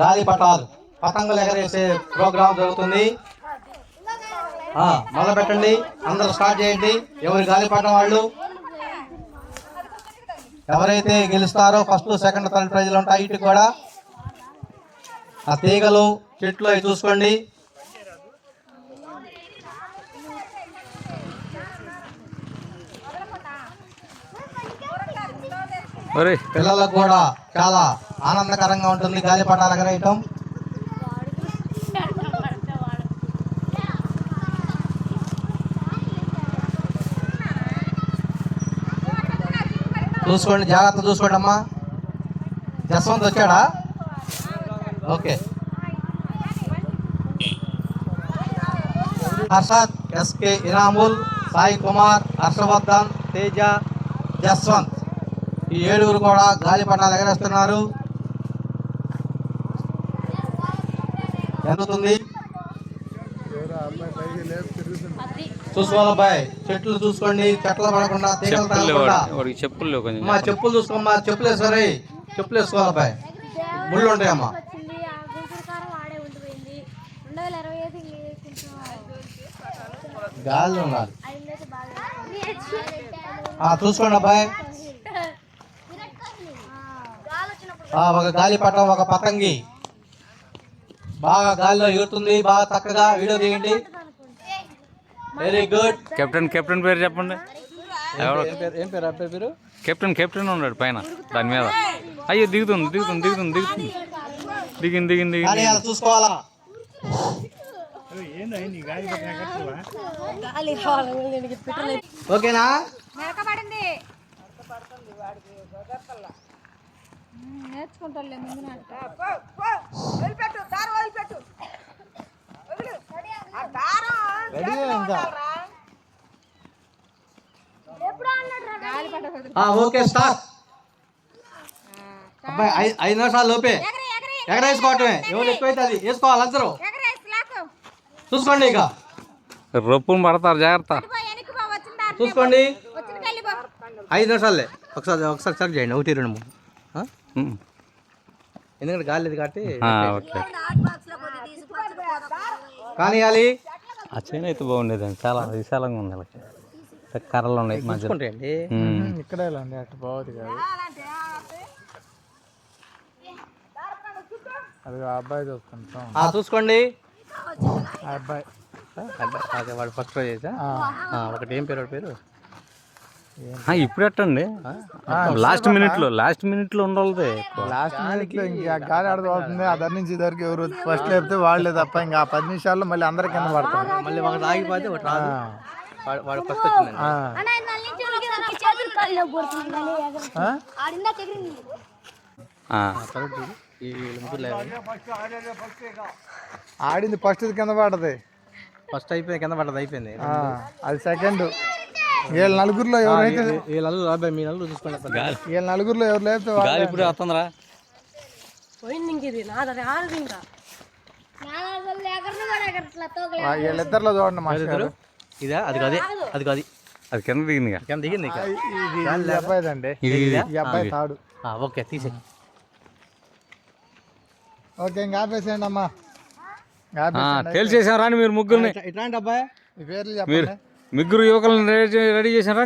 గాలి పటాలు పతంగులు ఎగరేసే ప్రోగ్రాం జరుగుతుంది. మొదలు పెట్టండి అందరూ స్టార్ట్ చేయండి. ఎవరి గాలిపటం వాళ్ళు? ఎవరైతే గెలుస్తారో ఫస్ట్ సెకండ్ థర్డ్ ప్రైజ్లు ఉంటాయి ఇటు కూడా. ఆ తీగలు చెట్లు అవి చూసుకోండి. పిల్లలకు కూడా చాలా ఆనందకరంగా ఉంటుంది గాలిపటాలు ఎగరేయటం. చూసుకోండి జాగ్రత్త చూసుకోండి అమ్మా. జస్వంత్ వచ్చాడా? ఓకే. హర్షద్ ఎస్కే ఇనాముల్ సాయి కుమార్ హర్షవర్ధన్ తేజ జస్వంత్. ఈ ఏడుగురు కూడా గాలిపటాలు ఎగరేస్తున్నారు. జరుగుతుంది చూసుకోవాలి అబ్బాయి చెట్లు చూసుకోండి చెట్లు పడకుండా తీగలు చెప్పులు. వాడికి. చెప్పులు చూసుకోమ్మా చెప్పులు వేసుకోరే చెప్పులు వేసుకోవాలి అబ్బాయి ముళ్ళు ఉంటాయమ్మా. గాలి ఉండాలి. చూసుకోండి అబ్బాయి. గాలి ఒక గాలిపటం ఒక పతంగి. బాగా గాలిలో ఎగురుతుంది బాగా చక్కగా వీడియో తీయండి. వెరీ గుడ్ కెప్టెన్ కెప్టెన్ పేరు చెప్పండి. ఎవరు? ఏం పేరు అబ్బాయి పేరు కెప్టెన్ కెప్టెన్ ఉన్నాడు పైన దాని మీద. అయ్యో దిగుతుంది దిగుతుంది దిగుతుంది దిగుతుంది. దిగింది దిగింది దిగింది. చూసుకోవాలా? ఓకేనా నేర్చుకుంటారులే ముందు ఆ, ఓకే స్టార్ట్ అబ్బాయి ఐదు నిమిషాలు లోపే. ఎగరేసుకోవటమే ఎవరు ఎక్కువైతే అది వేసుకోవాలి అందరూ చూసుకోండి ఇక. రొప్పును పడతారు జాగ్రత్త. చూసుకోండి. ఐదు నిమిషాలే. ఒకసారి ఒకసారి చెక్ చేయండి. ఒకటి రెండు మూడు. ఎందుకంటే గాలి లేదు కాబట్టి కానియాలి. ఆ చైన్ అయితే బాగుండేదండి. చాలా విశాలంగా ఉంది వాళ్ళకి. కర్రలు ఉన్నాయి మధ్యలో. ఇక్కడే అండి అటు బాగుంది కాదు. అది ఆ అబ్బాయి చూసుకుంటాం ఆ, చూసుకోండి. ఆ అబ్బాయి. అబ్బాయి, అదే వాడు ఫస్ట్ రోజు చేసా? ఆ, ఒకటి ఏం పేరు వాడి పేరు? ఇప్పుడు ఎట్టండి? లాస్ట్ మినిట్లో లాస్ట్ మినిట్లో ఉండాలి లాస్ట్ మినిట్లో ఇంకా గాలి ఆడదవుతుంది ఆ దగ్గర నుంచి ఇద్దరికి ఎవరు ఫస్ట్ లేపితే వాళ్ళే తప్ప ఇంకా ఆ పది నిమిషాల్లో మళ్ళీ అందరి కింద పడతారు. మళ్ళీ ఒకటి ఆగిపోతే ఒకటి రాదు. ఆ, వాడు- వాడు ఫస్ట్? ఆడిందా ఫస్ట్ కింద పడది. ఫస్ట్ అయిపోయింది కింద పడ్డది అయిపోయింది. ఆ, అది సెకండ్ వీళ్ళ నలుగురిలో ఎవరైతే ఈ నలుగురు అబ్బాయి మీ నలుగురు చూసుకోండి వీళ్ళ నలుగురిలో ఎవరు లేపితే వాళ్ళే. గాలి ఇప్పుడే వస్తుందిరా. ఆ, వీళ్ళిద్దరిలో చూడండి మా ఇద్దరు? ఇదా? అది కాదు. అది కాదు. అది కింద దిగింది ఇక. కింద దిగింది ఇక. ఇది అబ్బాయిదండి. ఇది ఇది. ఈ అబ్బాయి తాడు. ఆ, ఓకే తీసే ఓకే ఇంకా ఆపేసేయండి అమ్మా ఇంకా. తేల్చేసాం రాండి మీరు ముగ్గురిని. ఇట్లాంటి అబ్బాయి? మీ పేర్లు చెప్పండి. ముగ్గురు యువకులను రెడీ రెడీ చేసాం